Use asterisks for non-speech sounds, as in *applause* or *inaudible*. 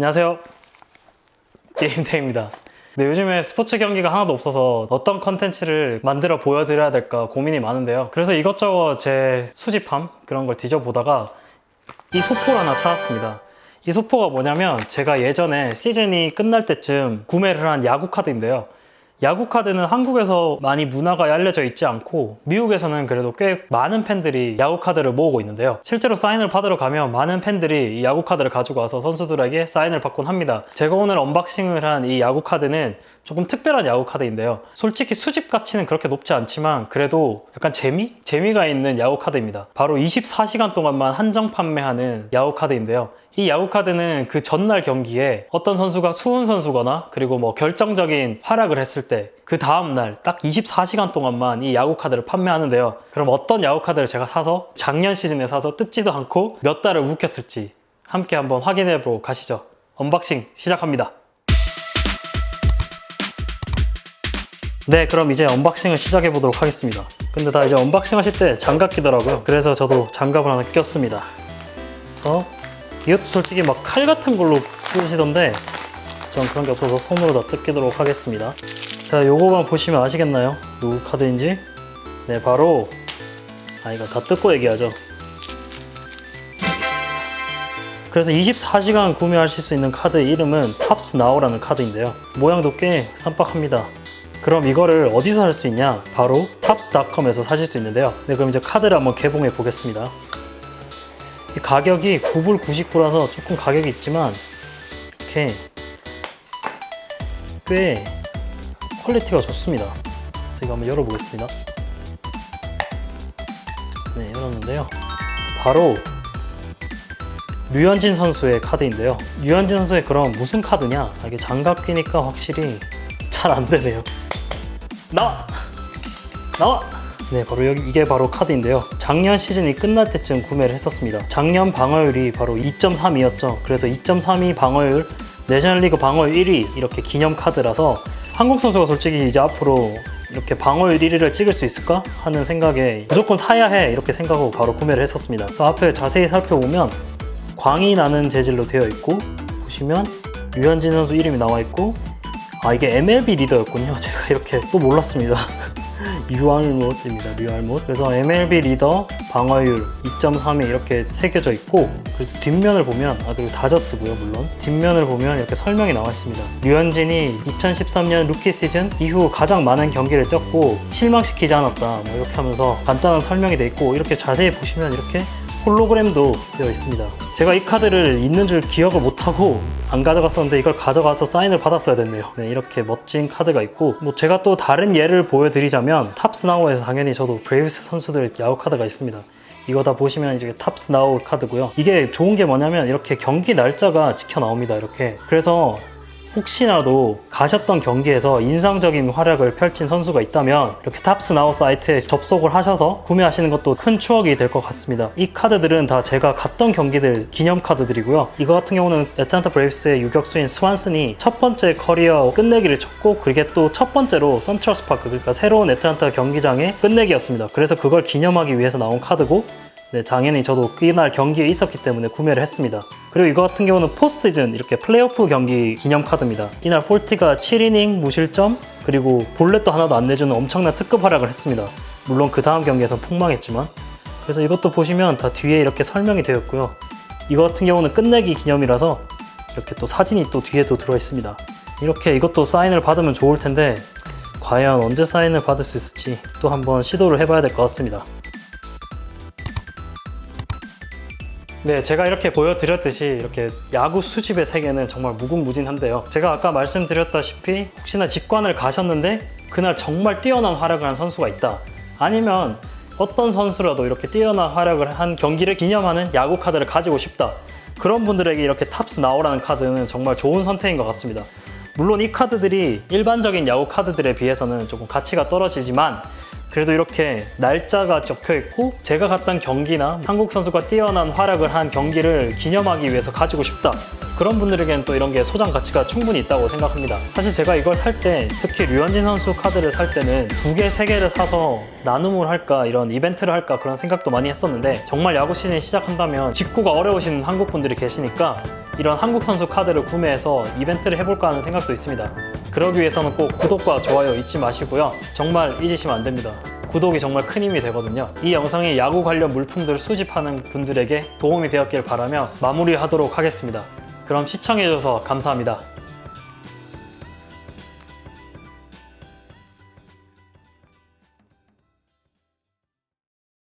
안녕하세요. 게임대입니다. 네, 요즘에 스포츠 경기가 하나도 없어서 어떤 컨텐츠를 만들어 보여드려야 될까 고민이 많은데요. 그래서 이것저것 제 수집함 그런 걸 뒤져보다가 이 소포를 하나 찾았습니다. 이 소포가 뭐냐면 제가 예전에 시즌이 끝날 때쯤 구매를 한 야구 카드인데요. 야구 카드는 한국에서 많이 문화가 알려져 있지 않고 미국에서는 그래도 꽤 많은 팬들이 야구 카드를 모으고 있는데요. 실제로 사인을 받으러 가면 많은 팬들이 이 야구 카드를 가지고 와서 선수들에게 사인을 받곤 합니다. 제가 오늘 언박싱을 한 이 야구 카드는 조금 특별한 야구 카드인데요. 솔직히 수집 가치는 그렇게 높지 않지만 그래도 약간 재미? 재미가 있는 야구 카드입니다. 바로 24시간 동안만 한정 판매하는 야구 카드인데요. 이 야구 카드는 그 전날 경기에 어떤 선수가 수훈 선수거나 그리고 뭐 결정적인 활약을 했을 때 그 다음날 딱 24시간 동안만 이 야구 카드를 판매하는데요. 그럼 어떤 야구 카드를 제가 사서 작년 시즌에 사서 뜯지도 않고 몇 달을 묵혔을지 함께 한번 확인해 보고 가시죠. 언박싱 시작합니다. 네, 그럼 이제 언박싱을 시작해 보도록 하겠습니다. 근데 다 이제 언박싱 하실 때 장갑 끼더라고요. 그래서 저도 장갑을 하나 꼈습니다. 그래서 이것도 솔직히 막 칼 같은 걸로 뜯으시던데 전 그런 게 없어서 손으로 다 뜯기도록 하겠습니다. 자, 요거만 보시면 아시겠나요? 누구 카드인지? 네, 바로 아 이거 다 뜯고 얘기하죠. 그래서 24시간 구매하실 수 있는 카드 이름은 탑스 나우라는 카드인데요. 모양도 꽤 쌈박합니다. 그럼 이거를 어디서 살수 있냐? 바로 탑스닷컴에서 사실 수 있는데요. 네, 그럼 이제 카드를 한번 개봉해 보겠습니다. 이 가격이 9불 99라서 조금 가격이 있지만 이렇게 꽤 퀄리티가 좋습니다. 그래서 이거 한번 열어보겠습니다. 네, 열었는데요. 바로 류현진 선수의 카드인데요. 류현진 선수의 그럼 무슨 카드냐? 아, 이게 장갑 끼니까 확실히 잘 안 되네요. 나와! 나와! 네, 바로 여기 이게 바로 카드인데요. 작년 시즌이 끝날 때쯤 구매를 했었습니다. 작년 방어율이 바로 2.32였죠. 그래서 2.32 방어율, 내셔널리그 방어율 1위 이렇게 기념 카드라서 한국 선수가 솔직히 이제 앞으로 이렇게 방어율 1위를 찍을 수 있을까 하는 생각에 무조건 사야 해 이렇게 생각하고 바로 구매를 했었습니다. 그래서 앞에 자세히 살펴보면 광이 나는 재질로 되어 있고 보시면 류현진 선수 이름이 나와 있고 아 이게 MLB 리더였군요. *laughs* 제가 이렇게 또 몰랐습니다. 류알못입니다. 류알못. 그래서 MLB 리더 방어율 2.3이 이렇게 새겨져 있고 그리고 뒷면을 보면 아 그리고 다저스고요 물론 뒷면을 보면 이렇게 설명이 나와 있습니다. 류현진이 2013년 루키 시즌 이후 가장 많은 경기를 뛰었고 실망시키지 않았다. 뭐 이렇게 하면서 간단한 설명이 돼 있고 이렇게 자세히 보시면 이렇게 홀로그램도 되어 있습니다. 제가 이 카드를 있는 줄 기억을 못하고 안 가져갔었는데 이걸 가져가서 사인을 받았어야 됐네요. 네, 이렇게 멋진 카드가 있고 뭐 제가 또 다른 예를 보여드리자면 탑스나우에서 당연히 저도 브레이브스 선수들 야구 카드가 있습니다. 이거 다 보시면 이제 탑스 나우 카드고요. 이게 좋은 게 뭐냐면 이렇게 경기 날짜가 찍혀 나옵니다. 이렇게 그래서 혹시나도 가셨던 경기에서 인상적인 활약을 펼친 선수가 있다면 이렇게 탑스나우 사이트에 접속을 하셔서 구매하시는 것도 큰 추억이 될 것 같습니다. 이 카드들은 다 제가 갔던 경기들 기념 카드들이고요. 이거 같은 경우는 애틀란타 브레이브스의 유격수인 스완슨이 첫 번째 커리어 끝내기를 쳤고 그게 또 첫 번째로 선트러스 파크 그러니까 새로운 애틀란타 경기장의 끝내기였습니다. 그래서 그걸 기념하기 위해서 나온 카드고 네, 당연히 저도 그날 경기에 있었기 때문에 구매를 했습니다. 그리고 이거 같은 경우는 포스트시즌 이렇게 플레이오프 경기 기념 카드입니다. 이날 폴티가 7이닝 무실점 그리고 볼넷도 하나도 안 내주는 엄청난 특급 활약을 했습니다. 물론 그 다음 경기에서 폭망했지만 그래서 이것도 보시면 다 뒤에 이렇게 설명이 되어 있고요. 이거 같은 경우는 끝내기 기념이라서 이렇게 또 사진이 또 뒤에도 들어 있습니다. 이렇게 이것도 사인을 받으면 좋을 텐데 과연 언제 사인을 받을 수 있을지 또 한번 시도를 해봐야 될 것 같습니다. 네, 제가 이렇게 보여드렸듯이 이렇게 야구 수집의 세계는 정말 무궁무진한데요. 제가 아까 말씀드렸다시피 혹시나 직관을 가셨는데 그날 정말 뛰어난 활약을 한 선수가 있다. 아니면 어떤 선수라도 이렇게 뛰어난 활약을 한 경기를 기념하는 야구 카드를 가지고 싶다. 그런 분들에게 이렇게 탑스 나오라는 카드는 정말 좋은 선택인 것 같습니다. 물론 이 카드들이 일반적인 야구 카드들에 비해서는 조금 가치가 떨어지지만 그래도 이렇게 날짜가 적혀 있고 제가 갔던 경기나 한국 선수가 뛰어난 활약을 한 경기를 기념하기 위해서 가지고 싶다. 그런 분들에게는 또 이런 게 소장 가치가 충분히 있다고 생각합니다. 사실 제가 이걸 살 때 특히 류현진 선수 카드를 살 때는 두 개, 세 개를 사서 나눔을 할까 이런 이벤트를 할까 그런 생각도 많이 했었는데 정말 야구 시즌이 시작한다면 직구가 어려우신 한국 분들이 계시니까 이런 한국 선수 카드를 구매해서 이벤트를 해볼까 하는 생각도 있습니다. 그러기 위해서는 꼭 구독과 좋아요 잊지 마시고요. 정말 잊으시면 안 됩니다. 구독이 정말 큰 힘이 되거든요. 이 영상이 야구 관련 물품들을 수집하는 분들에게 도움이 되었길 바라며 마무리하도록 하겠습니다. 그럼 시청해주셔서 감사합니다.